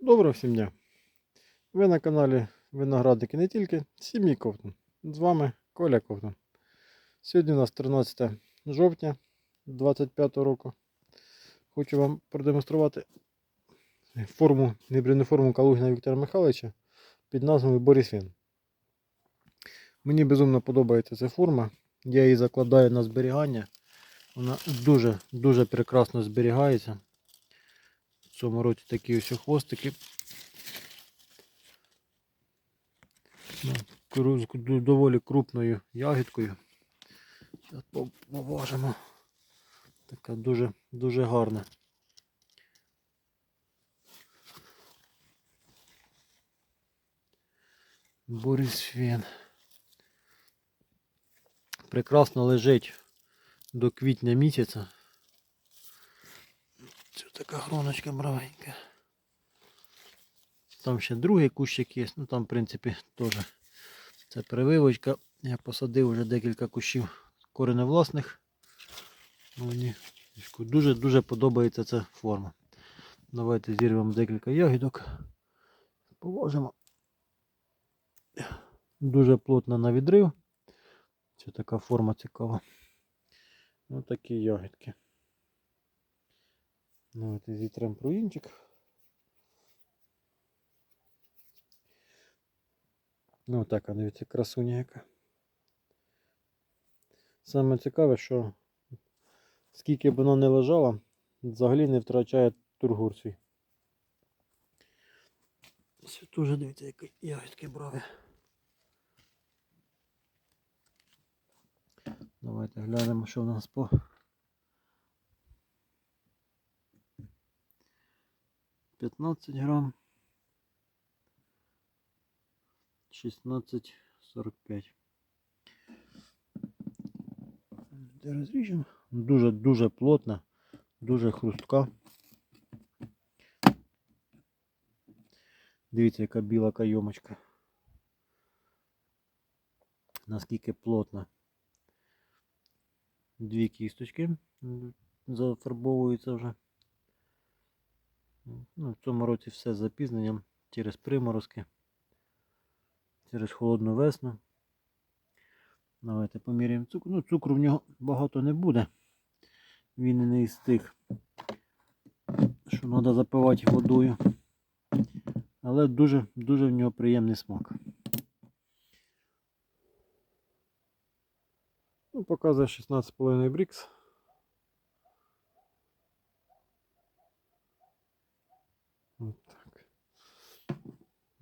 Доброго всім дня! Ви на каналі Виноградники не тільки, сім'ї Ковтун. З вами Коля Ковтун. Сьогодні у нас 13 жовтня 25 року. Хочу вам продемонструвати форму, гібридну форму Калугіна Віктора Михайловича під назвою Борисвін. Мені безумно подобається ця форма. Я її закладаю на зберігання. Вона дуже дуже прекрасно зберігається. В цьому році такі ось хвостики. Ну, з доволі крупною ягідкою. Зараз поважимо. Така дуже, дуже гарна. Борис Фен. Прекрасно лежить до квітня місяця. Така гроночка бравенька. Там ще другий кущик є, ну там, в принципі, теж це прививочка. Я посадив вже декілька кущів кореневласних. Мені дуже-дуже подобається ця форма. Давайте зірвемо декілька ягідок. Положимо. Дуже плотно на відрив. Це така форма цікава. Ось такі ягідки. Давайте зітрем пруїнчик. Ну так, а дивіться, красуня яка. Саме цікаве, що скільки б вона не лежала, взагалі не втрачає тургур свій. Це теж дивіться, які ягідки брові. Давайте глянемо, що в нас по 15 грам. 16,45. Де розріжемо? Дуже дуже плотна, дуже хрустка. Дивіться, яка біла кайомочка. Наскільки плотна. Дві кісточки м, зафарбовуються вже. Ну, в цьому році все з запізненням через приморозки, через холодну весну. Давайте поміряємо цукру. Ну, цукру в нього багато не буде. Він і не із тих, що треба запивати водою. Але дуже дуже в нього приємний смак. Ну, показує 16,5 брікс.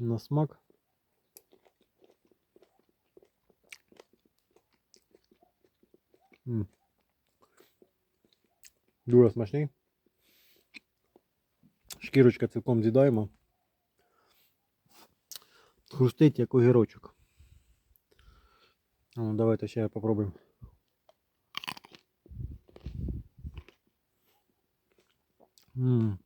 На смак. М. Дуже смачний. Шкірочка цілком з'їдаємо. Хрустить як огірочок. Ну, давайте ще попробуємо. М.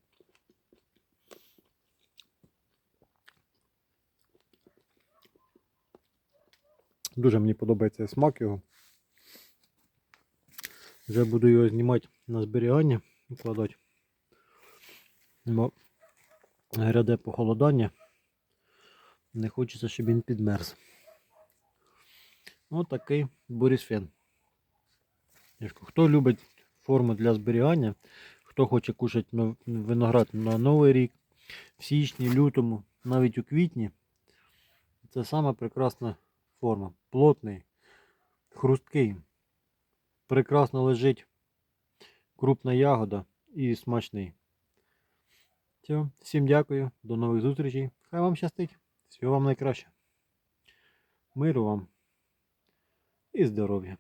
Дуже мені подобається смак його. Вже буду його знімати на зберігання, викладати. Бо гряде похолодання. Не хочеться, щоб він підмерз. Ось такий борісфен. Я ж кажу, Хто любить форму для зберігання, хто хоче кушати виноград на Новий рік, в січні, лютому, навіть у квітні, це сама прекрасна форма. Плотний, хрусткий, прекрасно лежить, крупна ягода і смачний. Все, всім дякую, до нових зустрічей. Хай вам щастить. Всього вам найкраще. Миру вам і здоров'я.